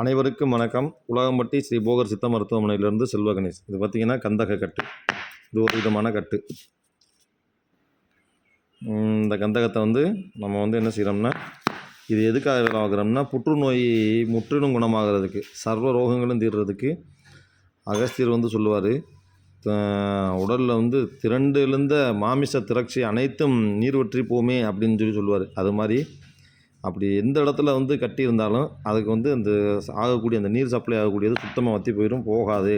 அனைவருக்கும் வணக்கம். உலகம்பட்டி ஸ்ரீ போகர் சித்த மருத்துவமனையிலிருந்து செல்வ கணேஷ். இது பார்த்திங்கன்னா கந்தக கட்டு. இது ஒரு விதமான கட்டு. இந்த கந்தகத்தை வந்து நம்ம வந்து என்ன செய்கிறோம்னா இது எதுக்காக வேலை ஆகுறோம்னா புற்றுநோய் முற்றிலும் குணமாகிறதுக்கு சர்வ ரோகங்களும் தீர்றதுக்கு அகஸ்தியர் வந்து சொல்லுவார். உடலில் வந்து திரண்டு எழுந்த மாமிச திரட்சி அனைத்தும் நீர் வற்றி போமே அப்படின்னு சொல்லி சொல்லுவார். அது மாதிரி அப்படி எந்த இடத்துல வந்து கட்டி இருந்தாலும் அதுக்கு வந்து அந்த ஆகக்கூடிய அந்த நீர் சப்ளை ஆகக்கூடியது சுத்தமாக வற்றி போயிடும் போகாது.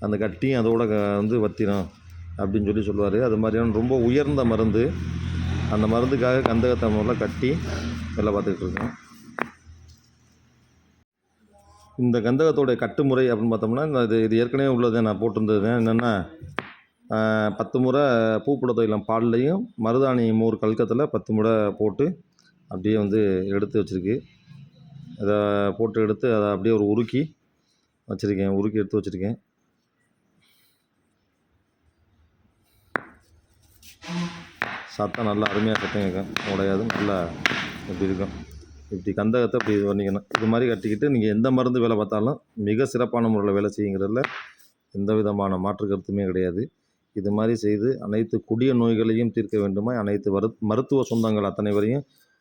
அந்த கட்டியும் அதோட க- வந்து வத்திரும் அப்படின்னு சொல்லி சொல்லுவார். அது மாதிரியான ரொம்ப உயர்ந்த மருந்து. அந்த மருந்துக்காக கந்தகத்தை முதல்ல கட்டி வேலை பார்த்துக்கிட்டு இருக்கோம். இந்த கந்தகத்தோடைய கட்டுமுறை அப்படின்னு பார்த்தோம்னா இந்த இது இது ஏற்கனவே உள்ளது நான் போட்டிருந்தது. என்னென்னா பத்து முறை பூப்புட தைலம் பால்லையும் மருதாணி மோர் கல்கத்தில் பத்து முறை போட்டு அப்படியே வந்து எடுத்து வச்சுருக்கு. அதை போட்டு எடுத்து அதை அப்படியே ஒரு உருக்கி வச்சுருக்கேன். உருக்கி எடுத்து வச்சுருக்கேன். சத்தம் நல்லா அருமையாக சத்தம் கேட்கும். உடையாது. நல்லா இப்படி இருக்கும். இப்படி கந்தகத்தை இப்படி இது பண்ணிக்கணும். இது மாதிரி கட்டிக்கிட்டு நீங்கள் எந்த மருந்து வேலை பார்த்தாலும் மிக சிறப்பான முறையில் வேலை செய்யுங்கிறதுல எந்த விதமான மாற்று கருத்துமே கிடையாது. இது மாதிரி செய்து அனைத்து கொடிய நோய்களையும் தீர்க்க வேண்டுமா அனைத்து வரு மருத்துவ சொந்தங்கள் அத்தனை வரையும்